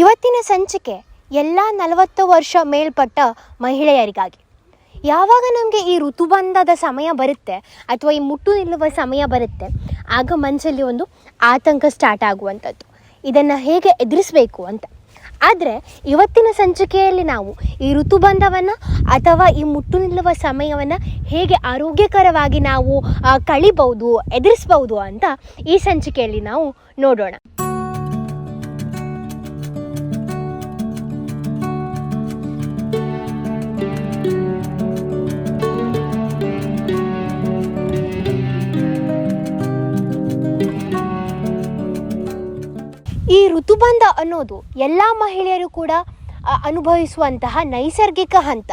ಇವತ್ತಿನ ಸಂಚಿಕೆ ಎಲ್ಲ ನಲವತ್ತು ವರ್ಷ ಮೇಲ್ಪಟ್ಟ ಮಹಿಳೆಯರಿಗಾಗಿ. ಯಾವಾಗ ನಮಗೆ ಈ ಋತುಬಂಧದ ಸಮಯ ಬರುತ್ತೆ ಅಥವಾ ಈ ಮುಟ್ಟು ನಿಲ್ಲುವ ಸಮಯ ಬರುತ್ತೆ, ಆಗ ಮನಸ್ಸಲ್ಲಿ ಒಂದು ಆತಂಕ ಸ್ಟಾರ್ಟ್ ಆಗುವಂಥದ್ದು. ಇದನ್ನು ಹೇಗೆ ಎದುರಿಸಬೇಕು ಅಂತ. ಆದರೆ ಇವತ್ತಿನ ಸಂಚಿಕೆಯಲ್ಲಿ ನಾವು ಈ ಋತುಬಂಧವನ್ನು ಅಥವಾ ಈ ಮುಟ್ಟು ನಿಲ್ಲುವ ಸಮಯವನ್ನು ಹೇಗೆ ಆರೋಗ್ಯಕರವಾಗಿ ನಾವು ಕಳಿಬಹುದು ಎದುರಿಸ್ಬೋದು ಅಂತ ಈ ಸಂಚಿಕೆಯಲ್ಲಿ ನಾವು ನೋಡೋಣ. ಋತುಬಂಧ ಅನ್ನೋದು ಎಲ್ಲ ಮಹಿಳೆಯರು ಕೂಡ ಅನುಭವಿಸುವಂತಹ ನೈಸರ್ಗಿಕ ಹಂತ.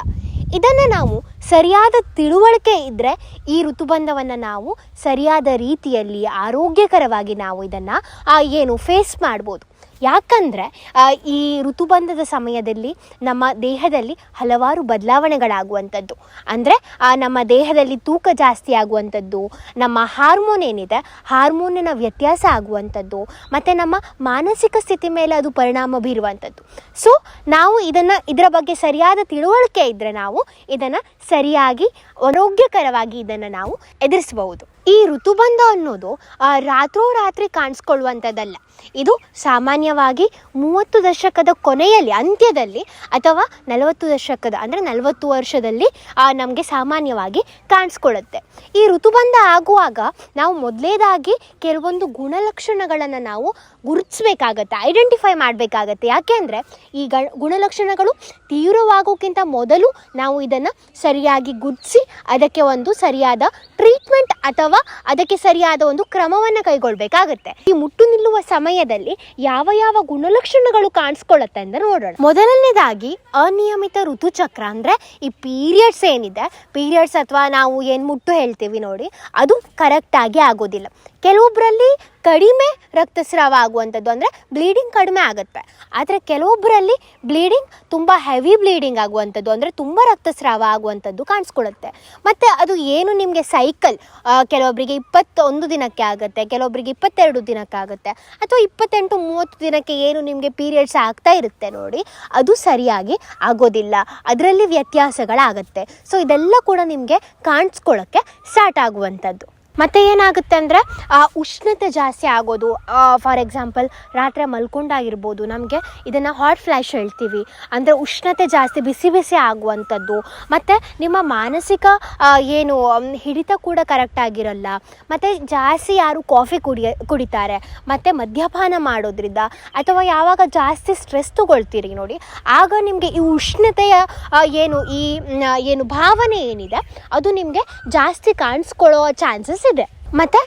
ಇದನ್ನು ನಾವು ಸರಿಯಾದ ತಿಳುವಳಿಕೆ ಇದ್ದರೆ ಈ ಋತುಬಂಧವನ್ನು ನಾವು ಸರಿಯಾದ ರೀತಿಯಲ್ಲಿ ಆರೋಗ್ಯಕರವಾಗಿ ನಾವು ಇದನ್ನು ಏನು ಫೇಸ್ ಮಾಡ್ಬೋದು. ಯಾಕಂದರೆ ಈ ಋತುಬಂಧದ ಸಮಯದಲ್ಲಿ ನಮ್ಮ ದೇಹದಲ್ಲಿ ಹಲವಾರು ಬದಲಾವಣೆಗಳಾಗುವಂಥದ್ದು. ಅಂದರೆ ನಮ್ಮ ದೇಹದಲ್ಲಿ ತೂಕ ಜಾಸ್ತಿ ಆಗುವಂಥದ್ದು, ನಮ್ಮ ಹಾರ್ಮೋನ್ ಏನಿದೆ, ಹಾರ್ಮೋನಿನ ವ್ಯತ್ಯಾಸ ಆಗುವಂಥದ್ದು, ಮತ್ತು ನಮ್ಮ ಮಾನಸಿಕ ಸ್ಥಿತಿ ಮೇಲೆ ಅದು ಪರಿಣಾಮ ಬೀರುವಂಥದ್ದು. ಸೊ ನಾವು ಇದನ್ನು, ಇದರ ಬಗ್ಗೆ ಸರಿಯಾದ ತಿಳುವಳಿಕೆ ಇದ್ದರೆ ನಾವು ಇದನ್ನು ಸರಿಯಾಗಿ, ಆರೋಗ್ಯಕರವಾಗಿ ಇದನ್ನು ನಾವು ಎದುರಿಸಬಹುದು. ಈ ಋತುಬಂಧ ಅನ್ನೋದು ರಾತ್ರೋರಾತ್ರಿ ಕಾಣಿಸ್ಕೊಳ್ಳುವಂಥದ್ದಲ್ಲ. ಇದು ಸಾಮಾನ್ಯವಾಗಿ ಮೂವತ್ತು ದಶಕದ ಕೊನೆಯಲ್ಲಿ, ಅಂತ್ಯದಲ್ಲಿ ಅಥವಾ ನಲವತ್ತು ದಶಕದ ಅಂದರೆ ನಲವತ್ತು ವರ್ಷದಲ್ಲಿ ನಮಗೆ ಸಾಮಾನ್ಯವಾಗಿ ಕಾಣಿಸ್ಕೊಳ್ಳುತ್ತೆ. ಈ ಋತುಬಂಧ ಆಗುವಾಗ ನಾವು ಮೊದಲೇದಾಗಿ ಕೆಲವೊಂದು ಗುಣಲಕ್ಷಣಗಳನ್ನು ನಾವು ಗುರುತಿಸ್ಬೇಕಾಗತ್ತೆ ಐಡೆಂಟಿಫೈ ಮಾಡಬೇಕಾಗತ್ತೆ. ಯಾಕೆಂದರೆ ಈ ಗುಣಲಕ್ಷಣಗಳು ತೀವ್ರವಾಗೋಕ್ಕಿಂತ ಮೊದಲು ನಾವು ಇದನ್ನು ಸರಿಯಾಗಿ ಗುರುತಿಸಿ, ಅದಕ್ಕೆ ಒಂದು ಸರಿಯಾದ ಟ್ರೀಟ್ಮೆಂಟ್ ಅಥವಾ ಅದಕ್ಕೆ ಸರಿಯಾದ ಒಂದು ಕ್ರಮವನ್ನು ಕೈಗೊಳ್ಳಬೇಕಾಗುತ್ತೆ ಈ ಮುಟ್ಟು ನಿಲ್ಲುವ ಸಮಯದಲ್ಲಿ ಯಾವ ಯಾವ ಗುಣಲಕ್ಷಣಗಳು ಕಾಣಿಸ್ಕೊಳ್ಳುತ್ತೆ ಅಂತ ನೋಡೋಣ. ಮೊದಲನೇದಾಗಿ ಅನಿಯಮಿತ ಋತುಚಕ್ರ ಅಂದರೆ ಈ ಪೀರಿಯಡ್ಸ್ ಏನಿದೆ, ಪೀರಿಯಡ್ಸ್ ಅಥವಾ ನಾವು ಏನು ಮುಟ್ಟು ಹೇಳ್ತೀವಿ ನೋಡಿ, ಅದು ಕರೆಕ್ಟಾಗಿ ಆಗೋದಿಲ್ಲ. ಕೆಲವೊಬ್ಬರಲ್ಲಿ ಕಡಿಮೆ ರಕ್ತಸ್ರಾವ ಆಗುವಂಥದ್ದು ಅಂದರೆ ಬ್ಲೀಡಿಂಗ್ ಕಡಿಮೆ ಆಗುತ್ತೆ. ಆದರೆ ಕೆಲವೊಬ್ಬರಲ್ಲಿ ಬ್ಲೀಡಿಂಗ್ ತುಂಬ ಹೆವಿ ಬ್ಲೀಡಿಂಗ್ ಆಗುವಂಥದ್ದು ಅಂದರೆ ತುಂಬ ರಕ್ತಸ್ರಾವ ಆಗುವಂಥದ್ದು ಕಾಣಿಸ್ಕೊಳುತ್ತೆ. ಮತ್ತು ಅದು ಏನು ನಿಮಗೆ ಸೈಕಲ್ ಕೆಲವೊಬ್ಬರಿಗೆ ಇಪ್ಪತ್ತೊಂದು ದಿನಕ್ಕೆ ಆಗುತ್ತೆ ಕೆಲವೊಬ್ಬರಿಗೆ ಇಪ್ಪತ್ತೆರಡು ದಿನಕ್ಕೆ ಆಗುತ್ತೆ, ಅಥವಾ ಇಪ್ಪತ್ತೆಂಟು ಮೂವತ್ತು ದಿನಕ್ಕೆ ಏನು ನಿಮಗೆ ಪೀರಿಯಡ್ಸ್ ಆಗ್ತಾ ಇರುತ್ತೆ ನೋಡಿ, ಅದು ಸರಿಯಾಗಿ ಆಗೋದಿಲ್ಲ. ಅದರಲ್ಲಿ ವ್ಯತ್ಯಾಸಗಳಾಗುತ್ತೆ. ಸೊ ಇದೆಲ್ಲ ಕೂಡ ನಿಮಗೆ ಕಾಣಿಸ್ಕೊಳ್ಳೋಕ್ಕೆ ಸ್ಟಾರ್ಟ್ ಆಗುವಂಥದ್ದು. ಮತ್ತೆ ಏನಾಗುತ್ತೆ ಅಂದರೆ ಉಷ್ಣತೆ ಜಾಸ್ತಿ ಆಗೋದು ಫಾರ್ ಎಕ್ಸಾಂಪಲ್ ರಾತ್ರಿ ಮಲ್ಕೊಂಡಾಗಿರ್ಬೋದು ನಮಗೆ ಇದನ್ನು ಹಾಟ್ ಫ್ಲ್ಯಾಶ್ ಹೇಳ್ತೀವಿ. ಅಂದರೆ ಉಷ್ಣತೆ ಜಾಸ್ತಿ, ಬಿಸಿ ಬಿಸಿ ಆಗುವಂಥದ್ದು. ಮತ್ತು ನಿಮ್ಮ ಮಾನಸಿಕ ಏನು ಹಿಡಿತ ಕೂಡ ಕರೆಕ್ಟ್ ಆಗಿರಲ್ಲ. ಮತ್ತು ಜಾಸ್ತಿ ಯಾರು ಕಾಫಿ ಕುಡಿಯ ಕುಡಿತಾರೆ. ಮತ್ತು ಮದ್ಯಪಾನ ಮಾಡೋದ್ರಿಂದ ಅಥವಾ ಯಾವಾಗ ಜಾಸ್ತಿ ಸ್ಟ್ರೆಸ್ ತಗೊಳ್ತೀರಿ ನೋಡಿ, ಆಗ ನಿಮಗೆ ಈ ಉಷ್ಣತೆಯ ಏನು, ಈ ಏನು ಭಾವನೆ ಏನಿದೆ, ಅದು ನಿಮಗೆ ಜಾಸ್ತಿ ಕಾಣಿಸ್ಕೊಳ್ಳೋ ಚಾನ್ಸಸ್ ಇದೆ ಮತ್ತು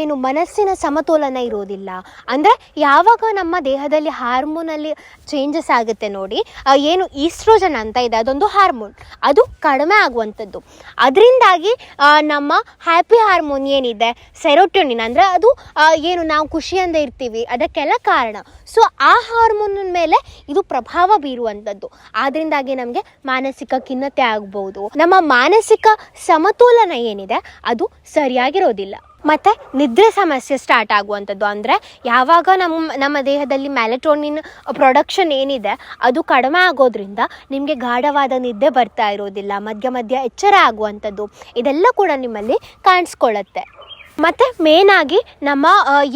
ಏನು ಮನಸ್ಸಿನ ಸಮತೋಲನ ಇರೋದಿಲ್ಲ. ಅಂದರೆ, ಯಾವಾಗ ನಮ್ಮ ದೇಹದಲ್ಲಿ ಹಾರ್ಮೋನಲ್ಲಿ ಚೇಂಜಸ್ ಆಗುತ್ತೆ ನೋಡಿ ಏನು ಈಸ್ಟ್ರೋಜನ್ ಅಂತ ಇದೆ, ಅದೊಂದು ಹಾರ್ಮೋನ್. ಅದು ಕಡಿಮೆ ಆಗುವಂಥದ್ದು. ಅದರಿಂದಾಗಿ ನಮ್ಮ ಹ್ಯಾಪಿ ಹಾರ್ಮೋನ್ ಏನಿದೆ, ಸೆರೋಟೋನಿನ್, ಅಂದರೆ ಅದು ಏನು ನಾವು ಖುಷಿಯಿಂದ ಇರ್ತೀವಿ, ಅದಕ್ಕೆಲ್ಲ ಕಾರಣ. ಸೊ ಆ ಹಾರ್ಮೋನ್ ಮೇಲೆ ಇದು ಪ್ರಭಾವ ಬೀರುವಂಥದ್ದು. ಆದ್ದರಿಂದಾಗಿ ನಮಗೆ ಮಾನಸಿಕ ಖಿನ್ನತೆ ಆಗ್ಬೋದು. ನಮ್ಮ ಮಾನಸಿಕ ಸಮತೋಲನ ಏನಿದೆ, ಅದು ಸರಿಯಾಗಿರೋದಿಲ್ಲ. ಮತ್ತು ನಿದ್ರೆ ಸಮಸ್ಯೆ ಸ್ಟಾರ್ಟ್ ಆಗುವಂಥದ್ದು ಅಂದರೆ ಯಾವಾಗ ನಮ್ಮ ನಮ್ಮ ದೇಹದಲ್ಲಿ ಮ್ಯಾಲೆಟೋನಿನ್ ಪ್ರೊಡಕ್ಷನ್ ಏನಿದೆ, ಅದು ಕಡಿಮೆ ಆಗೋದ್ರಿಂದ ನಿಮಗೆ ಗಾಢವಾದ ನಿದ್ದೆ ಬರ್ತಾ ಇರೋದಿಲ್ಲ ಮಧ್ಯ ಮಧ್ಯ ಎಚ್ಚರ ಆಗುವಂಥದ್ದು, ಇದೆಲ್ಲ ಕೂಡ ನಿಮ್ಮಲ್ಲಿ ಕಾಣಿಸ್ಕೊಳ್ಳುತ್ತೆ. ಮತ್ತು ಮೇನಾಗಿ ನಮ್ಮ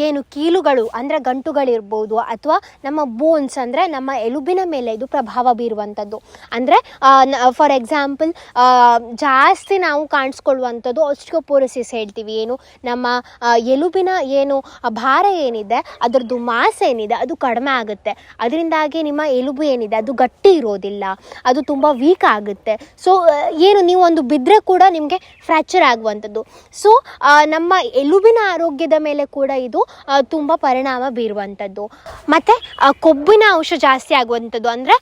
ಏನು ಕೀಲುಗಳು ಅಂದರೆ ಗಂಟುಗಳಿರ್ಬೋದು ಅಥವಾ ನಮ್ಮ ಬೋನ್ಸ್ ಅಂದರೆ ನಮ್ಮ ಎಲುಬಿನ ಮೇಲೆ ಇದು ಪ್ರಭಾವ ಬೀರುವಂಥದ್ದು. ಅಂದರೆ ಫಾರ್ ಎಕ್ಸಾಂಪಲ್ ಜಾಸ್ತಿ ನಾವು ಕಾಣಿಸ್ಕೊಳ್ಳುವಂಥದ್ದು ಆಸ್ಟಿಯೋಪೋರೋಸಿಸ್ ಹೇಳ್ತೀವಿ. ಏನು, ನಮ್ಮ ಎಲುಬಿನ ಏನು ಭಾರ ಏನಿದೆ, ಅದರದ್ದು ಮಾಸ್ ಏನಿದೆ, ಅದು ಕಡಿಮೆ ಆಗುತ್ತೆ. ಅದರಿಂದಾಗಿ ನಿಮ್ಮ ಎಲುಬು ಏನಿದೆ, ಅದು ಗಟ್ಟಿ ಇರೋದಿಲ್ಲ. ಅದು ತುಂಬ ವೀಕ್ ಆಗುತ್ತೆ. ಸೊ ಏನು ನೀವು ಒಂದು ಬಿದ್ದರೆ ಕೂಡ ನಿಮಗೆ ಫ್ರ್ಯಾಕ್ಚರ್ ಆಗುವಂಥದ್ದು. ಸೊ ನಮ್ಮ ಎಲುಬಿನ ಆರೋಗ್ಯದ ಮೇಲೆ ಕೂಡ ಇದು ತುಂಬ ಪರಿಣಾಮ ಬೀರುವಂಥದ್ದು. ಮತ್ತು ಕೊಬ್ಬಿನ ಅಂಶ ಜಾಸ್ತಿ ಆಗುವಂಥದ್ದು ಅಂದರೆ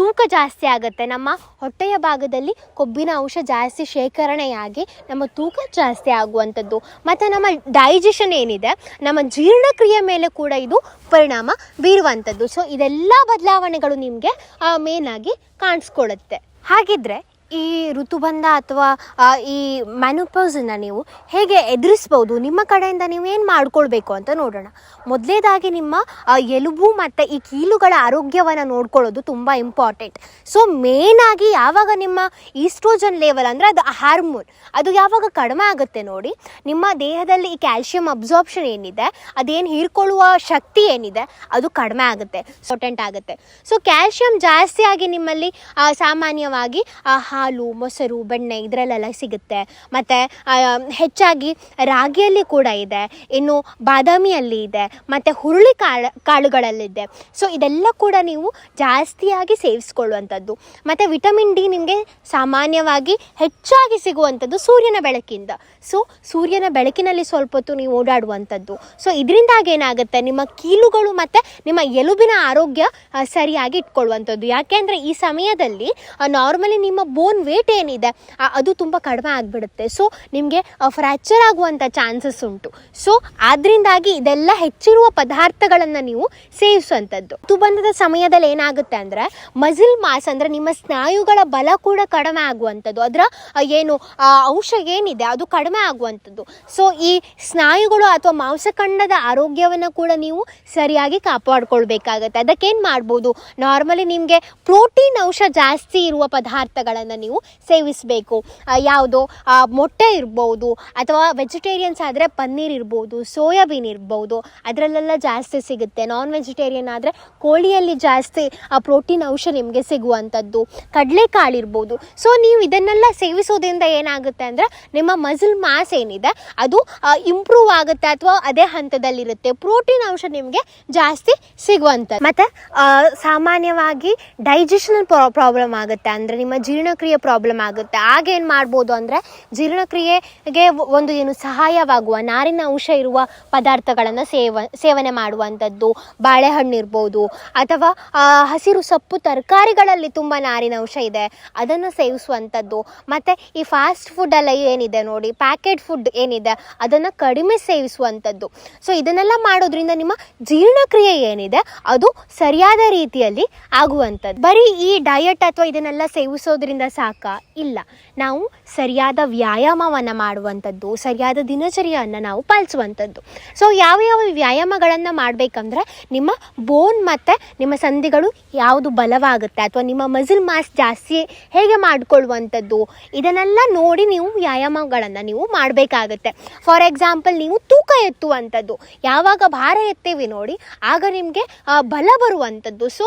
ತೂಕ ಜಾಸ್ತಿ ಆಗುತ್ತೆ. ನಮ್ಮ ಹೊಟ್ಟೆಯ ಭಾಗದಲ್ಲಿ ಕೊಬ್ಬಿನ ಅಂಶ ಜಾಸ್ತಿ ಶೇಖರಣೆಯಾಗಿ ನಮ್ಮ ತೂಕ ಜಾಸ್ತಿ ಆಗುವಂಥದ್ದು. ಮತ್ತು ನಮ್ಮ ಡೈಜೆಷನ್ ಏನಿದೆ, ನಮ್ಮ ಜೀರ್ಣಕ್ರಿಯೆ ಮೇಲೆ ಕೂಡ ಇದು ಪರಿಣಾಮ ಬೀರುವಂಥದ್ದು. ಸೊ ಇದೆಲ್ಲ ಬದಲಾವಣೆಗಳು ನಿಮಗೆ ಮೇನಾಗಿ ಕಾಣಿಸ್ಕೊಳ್ಳುತ್ತೆ ಹಾಗಿದ್ರೆ ಈ ಋತುಬಂಧ ಅಥವಾ ಈ ಮ್ಯಾನುಪೋಸನ್ನು ನೀವು ಹೇಗೆ ಎದುರಿಸ್ಬೋದು? ನಿಮ್ಮ ಕಡೆಯಿಂದ ನೀವು ಏನು ಮಾಡ್ಕೊಳ್ಬೇಕು ಅಂತ ನೋಡೋಣ. ಮೊದಲೇದಾಗಿ ನಿಮ್ಮ ಎಲುಬು ಮತ್ತು ಈ ಕೀಲುಗಳ ಆರೋಗ್ಯವನ್ನು ನೋಡ್ಕೊಳ್ಳೋದು ತುಂಬ ಇಂಪಾರ್ಟೆಂಟ್ ಸೊ ಮೇನಾಗಿ ಯಾವಾಗ ನಿಮ್ಮ ಈಸ್ಟ್ರೋಜನ್ ಲೆವೆಲ್ ಅಂದರೆ ಅದು ಹಾರ್ಮೋನ್ ಅದು ಯಾವಾಗ ಕಡಿಮೆ ಆಗುತ್ತೆ ನೋಡಿ, ನಿಮ್ಮ ದೇಹದಲ್ಲಿ ಈ ಕ್ಯಾಲ್ಶಿಯಂ ಅಬ್ಸಾರ್ಪ್ಷನ್ ಏನಿದೆ, ಅದೇನು ಹೀರ್ಕೊಳ್ಳುವ ಶಕ್ತಿ ಏನಿದೆ, ಅದು ಕಡಿಮೆ ಆಗುತ್ತೆ ಇಂಪಾರ್ಟೆಂಟ್ ಆಗುತ್ತೆ. ಸೊ ಕ್ಯಾಲ್ಶಿಯಂ ಜಾಸ್ತಿಯಾಗಿ ಆಗಿ ನಿಮ್ಮಲ್ಲಿ ಸಾಮಾನ್ಯವಾಗಿ ಹಾಲು, ಮೊಸರು, ಬೆಣ್ಣೆ ಇದರಲ್ಲೆಲ್ಲ ಸಿಗುತ್ತೆ. ಮತ್ತು ಹೆಚ್ಚಾಗಿ ರಾಗಿಯಲ್ಲಿ ಕೂಡ ಇದೆ. ಇನ್ನು ಬಾದಾಮಿಯಲ್ಲಿ ಇದೆ. ಮತ್ತು ಹುರುಳಿ ಕಾಳು, ಕಾಳುಗಳಲ್ಲಿದೆ. ಸೊ ಇದೆಲ್ಲ ಕೂಡ ನೀವು ಜಾಸ್ತಿಯಾಗಿ ಸೇವಿಸ್ಕೊಳ್ಳುವಂಥದ್ದು. ಮತ್ತು ವಿಟಮಿನ್ ಡಿ ನಿಮಗೆ ಸಾಮಾನ್ಯವಾಗಿ ಹೆಚ್ಚಾಗಿ ಸಿಗುವಂಥದ್ದು ಸೂರ್ಯನ ಬೆಳಕಿಂದ. ಸೊ ಸೂರ್ಯನ ಬೆಳಕಿನಲ್ಲಿ ಸ್ವಲ್ಪ ಹೊತ್ತು ನೀವು ಓಡಾಡುವಂಥದ್ದು. ಸೊ ಇದರಿಂದಾಗಿ ಏನಾಗುತ್ತೆ? ನಿಮ್ಮ ಕೀಲುಗಳು ಮತ್ತು ನಿಮ್ಮ ಎಲುಬಿನ ಆರೋಗ್ಯ ಸರಿಯಾಗಿ ಇಟ್ಕೊಳ್ಳುವಂಥದ್ದು. ಯಾಕೆಂದರೆ ಈ ಸಮಯದಲ್ಲಿ ನಾರ್ಮಲಿ ನಿಮ್ಮ ಬೋನ್ ವೇಟ್ ಏನಿದೆ ಅದು ತುಂಬ ಕಡಿಮೆ ಆಗಿಬಿಡುತ್ತೆ. ಸೊ ನಿಮಗೆ ಫ್ರ್ಯಾಕ್ಚರ್ ಆಗುವಂಥ ಚಾನ್ಸಸ್ ಉಂಟು. ಸೊ ಆದ್ರಿಂದಾಗಿ ಇದೆಲ್ಲ ಹೆಚ್ಚಿರುವ ಪದಾರ್ಥಗಳನ್ನು ನೀವು ಸೇವಿಸುವಂಥದ್ದು. ಬಂದದ ಸಮಯದಲ್ಲಿ ಏನಾಗುತ್ತೆ ಅಂದರೆ ಮಸಿಲ್ ಮಾಸ್ ಅಂದರೆ ನಿಮ್ಮ ಸ್ನಾಯುಗಳ ಬಲ ಕೂಡ ಕಡಿಮೆ ಆಗುವಂಥದ್ದು. ಅದರ ಏನು ಅಂಶ ಏನಿದೆ, ಅದು ಕಡಿಮೆ ಆಗುವಂಥದ್ದು. ಸೊ ಈ ಸ್ನಾಯುಗಳು ಅಥವಾ ಮಾಂಸಖಂಡದ ಆರೋಗ್ಯವನ್ನು ಕೂಡ ನೀವು ಸರಿಯಾಗಿ ಕಾಪಾಡ್ಕೊಳ್ಬೇಕಾಗತ್ತೆ. ಅದಕ್ಕೇನು ಮಾಡ್ಬೋದು? ನಾರ್ಮಲಿ ನಿಮಗೆ ಪ್ರೋಟೀನ್ ಅಂಶ ಜಾಸ್ತಿ ಇರುವ ಪದಾರ್ಥಗಳನ್ನು ನೀವು ಸೇವಿಸಬೇಕು. ಯಾವುದು? ಮೊಟ್ಟೆ ಇರ್ಬೋದು ಅಥವಾ ವೆಜಿಟೇರಿಯನ್ಸ್ ಆದರೆ ಪನ್ನೀರ್ ಇರ್ಬೋದು, ಸೋಯಾಬೀನ್ ಇರ್ಬೋದು. ಅದರಲ್ಲೆಲ್ಲ ಜಾಸ್ತಿ ಸಿಗುತ್ತೆ. ನಾನ್ ವೆಜಿಟೇರಿಯನ್ ಆದರೆ ಕೋಳಿಯಲ್ಲಿ ಜಾಸ್ತಿ ಪ್ರೋಟೀನ್ ಅಂಶ ನಿಮಗೆ ಸಿಗುವಂಥದ್ದು. ಕಡಲೆಕಾಳು ಇರ್ಬೋದು. ಸೊ ನೀವು ಇದನ್ನೆಲ್ಲ ಸೇವಿಸೋದ್ರಿಂದ ಏನಾಗುತ್ತೆ ಅಂದರೆ ನಿಮ್ಮ ಮಸಲ್ ಮಾಸ್ ಏನಿದೆ, ಅದು ಇಂಪ್ರೂವ್ ಆಗುತ್ತೆ ಅಥವಾ ಅದೇ ಹಂತದಲ್ಲಿರುತ್ತೆ. ಪ್ರೋಟೀನ್ ಅಂಶ ನಿಮಗೆ ಜಾಸ್ತಿ ಸಿಗುವಂಥದ್ದು. ಮತ್ತು ಸಾಮಾನ್ಯವಾಗಿ ಡೈಜೆಷನಲ್ ಪ್ರಾಬ್ಲಮ್ ಆಗುತ್ತೆ. ಅಂದರೆ ನಿಮ್ಮ ಜೀರ್ಣಕ್ರಿಯೆ ಪ್ರಾಬ್ಲಮ್ ಆಗುತ್ತೆ. ಆಗ ಏನು ಮಾಡ್ಬೋದು ಅಂದರೆ ಜೀರ್ಣಕ್ರಿಯೆಗೆ ಒಂದು ಏನು ಸಹಾಯವಾಗುವ, ನಾರಿನ ಅಂಶ ಇರುವ ಪದಾರ್ಥಗಳನ್ನು ಸೇವ, ಸೇವನೆ ಮಾಡುವಂಥದ್ದು, ಬಾಳೆಹಣ್ಣು ಇರ್ಬೋದು, ಅಥವಾ ಹಸಿರು ಸೊಪ್ಪು ತರಕಾರಿಗಳಲ್ಲಿ ತುಂಬ ನಾರಿನ ಅಂಶ ಇದೆ, ಅದನ್ನು ಸೇವಿಸುವಂಥದ್ದು. ಮತ್ತು ಈ ಫಾಸ್ಟ್ ಫುಡ್ ಎಲ್ಲ ಏನಿದೆ ನೋಡಿ ಪ್ಯಾಕೆಟ್ ಫುಡ್ ಏನಿದೆ, ಅದನ್ನು ಕಡಿಮೆ ಸೇವಿಸುವಂಥದ್ದು. ಸೊ ಇದನ್ನೆಲ್ಲ ಮಾಡೋದ್ರಿಂದ ನಿಮ್ಮ ಜೀರ್ಣಕ್ರಿಯೆ ಏನಿದೆ, ಅದು ಸರಿಯಾದ ರೀತಿಯಲ್ಲಿ ಆಗುವಂಥದ್ದು. ಬರೀ ಈ ಡಯಟ್ ಅಥವಾ ಇದನ್ನೆಲ್ಲ ಸೇವಿಸೋದ್ರಿಂದ ಸಾಕ? ಇಲ್ಲ. ನಾವು ಸರಿಯಾದ ವ್ಯಾಯಾಮವನ್ನು ಮಾಡುವಂಥದ್ದು, ಸರಿಯಾದ ದಿನಚರಿಯನ್ನು ನಾವು ಪಾಲಿಸುವಂಥದ್ದು. ಸೊ ಯಾವ ಯಾವ ವ್ಯಾಯಾಮಗಳನ್ನು ಮಾಡಬೇಕಂದ್ರೆ, ನಿಮ್ಮ ಬೋನ್ ಮತ್ತು ನಿಮ್ಮ ಸಂಧಿಗಳು ಯಾವುದು ಬಲವಾಗುತ್ತೆ ಅಥವಾ ನಿಮ್ಮ ಮಸಿಲ್ ಮಾಸ್ ಜಾಸ್ತಿ ಹೇಗೆ ಮಾಡಿಕೊಳ್ಳುವಂಥದ್ದು, ಇದನ್ನೆಲ್ಲ ನೋಡಿ ನೀವು ವ್ಯಾಯಾಮಗಳನ್ನು ನೀವು ಮಾಡಬೇಕಾಗುತ್ತೆ. ಫಾರ್ ಎಕ್ಸಾಂಪಲ್ ನೀವು ತೂಕ ಎತ್ತುವಂಥದ್ದು. ಯಾವಾಗ ಭಾರ ಎತ್ತೀವಿ ನೋಡಿ, ಆಗ ನಿಮಗೆ ಬಲ ಬರುವಂಥದ್ದು. ಸೊ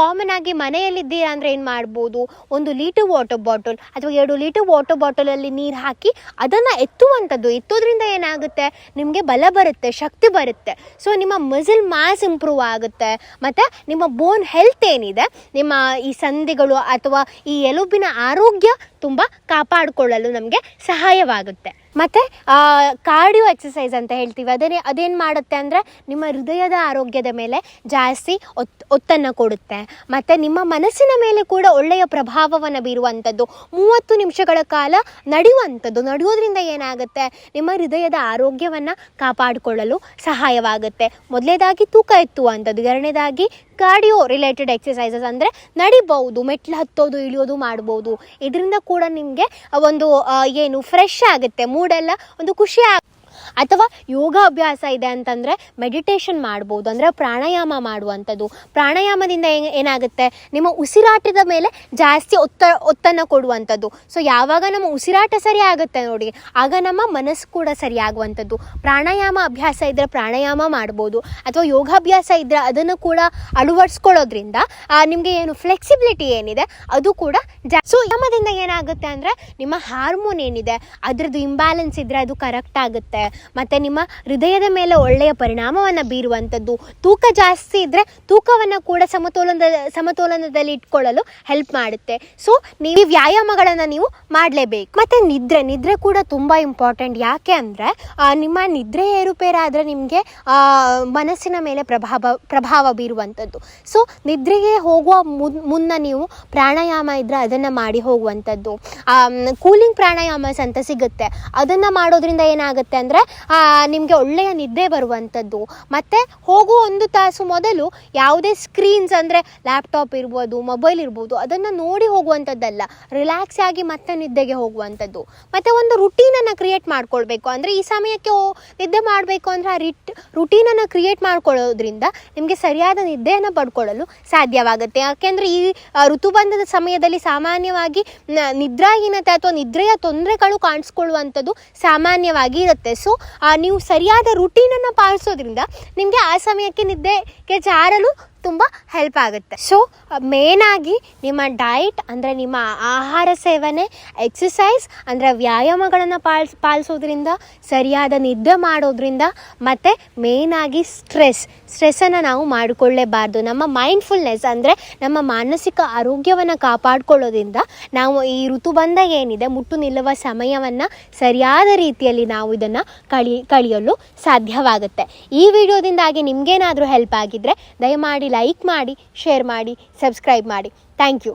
ಕಾಮನ್ ಆಗಿ ಮನೆಯಲ್ಲಿದ್ದೀರಾ ಅಂದರೆ ಏನು ಮಾಡ್ಬೋದು? ಒಂದು ಲೀಟರ್ ವಾಟರ್ ಬಾಟಲ್ ಅಥವಾ ಎರಡು ಲೀಟರ್ ವಾಟರ್ ಬಾಟಲಲ್ಲಿ ನೀರು ಹಾಕಿ ಅದನ್ನು ಎತ್ತುವಂಥದ್ದು. ಎತ್ತೋದ್ರಿಂದ ಏನಾಗುತ್ತೆ? ನಿಮಗೆ ಬಲ ಬರುತ್ತೆ, ಶಕ್ತಿ ಬರುತ್ತೆ. ಸೊ ನಿಮ್ಮ ಮಸಿಲ್ ಮಾಸ್ ಇಂಪ್ರೂವ್ ಆಗುತ್ತೆ. ಮತ್ತು ನಿಮ್ಮ ಬೋನ್ ಹೆಲ್ತ್ ಏನಿದೆ? ನಿಮ್ಮ ಈ ಸಂಧಿಗಳು ಅಥವಾ ಈ ಎಲುಬಿನ ಆರೋಗ್ಯ ತುಂಬ ಕಾಪಾಡಿಕೊಳ್ಳಲು ನಮಗೆ ಸಹಾಯವಾಗುತ್ತೆ. ಮತ್ತು ಕಾರ್ಡಿಯೋ ಎಕ್ಸಸೈಸ್ ಅಂತ ಹೇಳ್ತೀವಿ. ಅದೇ ಅದೇನು ಮಾಡುತ್ತೆ ಅಂದರೆ ನಿಮ್ಮ ಹೃದಯದ ಆರೋಗ್ಯದ ಮೇಲೆ ಜಾಸ್ತಿ ಒತ್ ಒತ್ತನ್ನು ಕೊಡುತ್ತೆ. ಮತ್ತು ನಿಮ್ಮ ಮನಸ್ಸಿನ ಮೇಲೆ ಕೂಡ ಒಳ್ಳೆಯ ಪ್ರಭಾವವನ್ನು ಬೀರುವಂಥದ್ದು, ಮೂವತ್ತು ನಿಮಿಷಗಳ ಕಾಲ ನಡೆಯುವಂಥದ್ದು, ನಡೆಯೋದ್ರಿಂದ ಏನಾಗುತ್ತೆ? ನಿಮ್ಮ ಹೃದಯದ ಆರೋಗ್ಯವನ್ನು ಕಾಪಾಡಿಕೊಳ್ಳಲು ಸಹಾಯವಾಗುತ್ತೆ. ಮೊದಲನೇದಾಗಿ ತೂಕ ಎತ್ತುವಂಥದ್ದು, ಎರಡನೇದಾಗಿ ಕಾರ್ಡಿಯೋ ರಿಲೇಟೆಡ್ ಎಕ್ಸಸೈಸಸ್ ಅಂದರೆ ನಡಿಬಹುದು, ಮೆಟ್ಲು ಹತ್ತೋದು, ಇಳಿಯೋದು ಮಾಡ್ಬೋದು. ಇದರಿಂದ ಕೂಡ ನಿಮಗೆ ಒಂದು ಏನು ಫ್ರೆಶ್ ಆಗುತ್ತೆ ಮೂಡೆಲ್ಲ ಒಂದು ಖುಷಿ ಆಗ ಅಥವಾ ಯೋಗಾಭ್ಯಾಸ ಇದೆ ಅಂತಂದರೆ ಮೆಡಿಟೇಷನ್ ಮಾಡ್ಬೋದು, ಅಂದರೆ ಪ್ರಾಣಾಯಾಮ ಮಾಡುವಂಥದ್ದು. ಪ್ರಾಣಾಯಾಮದಿಂದ ಏನಾಗುತ್ತೆ? ನಿಮ್ಮ ಉಸಿರಾಟದ ಮೇಲೆ ಜಾಸ್ತಿ ಒತ್ತ ಒತ್ತನ್ನು ಕೊಡುವಂಥದ್ದು. ಸೊ ಯಾವಾಗ ನಮ್ಮ ಉಸಿರಾಟ ಸರಿ ಆಗುತ್ತೆ ನೋಡಿ, ಆಗ ನಮ್ಮ ಮನಸ್ಸು ಕೂಡ ಸರಿಯಾಗುವಂಥದ್ದು ಪ್ರಾಣಾಯಾಮ ಅಭ್ಯಾಸ ಇದ್ದರೆ ಪ್ರಾಣಾಯಾಮ ಮಾಡ್ಬೋದು, ಅಥವಾ ಯೋಗಾಭ್ಯಾಸ ಇದ್ದರೆ ಅದನ್ನು ಕೂಡ ಅಳವಡಿಸ್ಕೊಳ್ಳೋದ್ರಿಂದ ನಿಮಗೆ ಏನು ಫ್ಲೆಕ್ಸಿಬಿಲಿಟಿ ಏನಿದೆ, ಅದು ಕೂಡ ಜಾ ಸೊ ಯಾಮದಿಂದ ಏನಾಗುತ್ತೆ ಅಂದರೆ ನಿಮ್ಮ ಹಾರ್ಮೋನ್ ಏನಿದೆ, ಅದರದ್ದು ಇಂಬ್ಯಾಲೆನ್ಸ್ ಇದ್ದರೆ ಅದು ಕರೆಕ್ಟ್ ಆಗುತ್ತೆ. ಮತ್ತು ನಿಮ್ಮ ಹೃದಯದ ಮೇಲೆ ಒಳ್ಳೆಯ ಪರಿಣಾಮವನ್ನು ಬೀರುವಂಥದ್ದು. ತೂಕ ಜಾಸ್ತಿ ಇದ್ದರೆ ತೂಕವನ್ನು ಕೂಡ ಸಮತೋಲನದ, ಸಮತೋಲನದಲ್ಲಿ ಇಟ್ಕೊಳ್ಳಲು ಹೆಲ್ಪ್ ಮಾಡುತ್ತೆ. ಸೊ ನೀವು ವ್ಯಾಯಾಮಗಳನ್ನು ನೀವು ಮಾಡಲೇಬೇಕು. ಮತ್ತು ನಿದ್ರೆ ನಿದ್ರೆ ಕೂಡ ತುಂಬ ಇಂಪಾರ್ಟೆಂಟ್ ಯಾಕೆ ಅಂದರೆ ನಿಮ್ಮ ನಿದ್ರೆ ಏರುಪೇರಾದರೆ ನಿಮಗೆ ಮನಸ್ಸಿನ ಮೇಲೆ ಪ್ರಭಾವ ಪ್ರಭಾವ ಬೀರುವಂಥದ್ದು. ಸೊ ನಿದ್ರೆಗೆ ಹೋಗುವ ಮುನ್, ಮುನ್ನ ನೀವು ಪ್ರಾಣಾಯಾಮ ಇದ್ದರೆ ಅದನ್ನು ಮಾಡಿ ಹೋಗುವಂಥದ್ದು. ಕೂಲಿಂಗ್ ಪ್ರಾಣಾಯಾಮಸ್ ಅಂತ ಸಿಗುತ್ತೆ. ಅದನ್ನು ಮಾಡೋದ್ರಿಂದ ಏನಾಗುತ್ತೆ ಅಂದರೆ ನಿಮಗೆ ಒಳ್ಳೆಯ ನಿದ್ದೆ ಬರುವಂಥದ್ದು. ಮತ್ತು ಹೋಗುವ ಒಂದು ತಾಸು ಮೊದಲು ಯಾವುದೇ ಸ್ಕ್ರೀನ್ಸ್ ಅಂದರೆ ಲ್ಯಾಪ್ಟಾಪ್ ಇರ್ಬೋದು ಮೊಬೈಲ್ ಇರ್ಬೋದು, ಅದನ್ನು ನೋಡಿ ಹೋಗುವಂಥದ್ದಲ್ಲ. ರಿಲ್ಯಾಕ್ಸ್ ಆಗಿ ಮತ್ತೆ ನಿದ್ದೆಗೆ ಹೋಗುವಂಥದ್ದು. ಮತ್ತು ಒಂದು ರುಟೀನನ್ನು ಕ್ರಿಯೇಟ್ ಮಾಡ್ಕೊಳ್ಬೇಕು. ಅಂದರೆ ಈ ಸಮಯಕ್ಕೆ ನಿದ್ದೆ ಮಾಡಬೇಕು ಅಂದರೆ ಆ ರಿಟ್ ರುಟೀನನ್ನು ಕ್ರಿಯೇಟ್ ಮಾಡ್ಕೊಳ್ಳೋದ್ರಿಂದ ನಿಮಗೆ ಸರಿಯಾದ ನಿದ್ದೆಯನ್ನು ಪಡ್ಕೊಳ್ಳಲು ಸಾಧ್ಯವಾಗುತ್ತೆ. ಯಾಕೆಂದರೆ ಈ ಋತುಬಂಧದ ಸಮಯದಲ್ಲಿ ಸಾಮಾನ್ಯವಾಗಿ ನಿದ್ರಾಹೀನತೆ ಅಥವಾ ನಿದ್ರೆಯ ತೊಂದರೆಗಳು ಕಾಣಿಸ್ಕೊಳ್ಳುವಂಥದ್ದು ಸಾಮಾನ್ಯವಾಗಿ ಇರುತ್ತೆ. ಸೊ ನೀವು ಸರಿಯಾದ ರುಟೀನನ್ನು ಪಾಲಿಸೋದ್ರಿಂದ ನಿಮಗೆ ಆ ಸಮಯಕ್ಕೆ ನಿದ್ದೆಗೆ ಜಾರಲು ತುಂಬ ಹೆಲ್ಪ್ ಆಗುತ್ತೆ. ಸೊ ಮೇನಾಗಿ ನಿಮ್ಮ ಡಯಟ್ ಅಂದರೆ ನಿಮ್ಮ ಆಹಾರ ಸೇವನೆ ಎಕ್ಸಸೈಸ್ ಅಂದರೆ ವ್ಯಾಯಾಮಗಳನ್ನು ಪಾಲಿಸ್ ಪಾಲಿಸೋದ್ರಿಂದ, ಸರಿಯಾದ ನಿದ್ದೆ ಮಾಡೋದ್ರಿಂದ, ಮತ್ತು ಮೇನಾಗಿ ಸ್ಟ್ರೆಸ್ ಸ್ಟ್ರೆಸ್ಸನ್ನು ನಾವು ಮಾಡಿಕೊಳ್ಳೇಬಾರ್ದು. ನಮ್ಮ ಮೈಂಡ್ಫುಲ್ನೆಸ್ ಅಂದರೆ ನಮ್ಮ ಮಾನಸಿಕ ಆರೋಗ್ಯವನ್ನು ಕಾಪಾಡಿಕೊಳ್ಳೋದ್ರಿಂದ ನಾವು ಈ ಋತುಬಂಧ ಏನಿದೆ, ಮುಟ್ಟು ನಿಲ್ಲುವ ಸಮಯವನ್ನು ಸರಿಯಾದ ರೀತಿಯಲ್ಲಿ ನಾವು ಇದನ್ನು ಕಳಿ, ಕಳೆಯಲು ಸಾಧ್ಯವಾಗುತ್ತೆ. ಈ ವಿಡಿಯೋದಿಂದಾಗಿ ನಿಮಗೇನಾದರೂ ಹೆಲ್ಪ್ ಆಗಿದ್ದರೆ ದಯಮಾಡಿ ಲೈಕ್ ಮಾಡಿ ಶೇರ್ ಮಾಡಿ ಸಬ್ಸ್ಕ್ರೈಬ್ ಮಾಡಿ. Thank you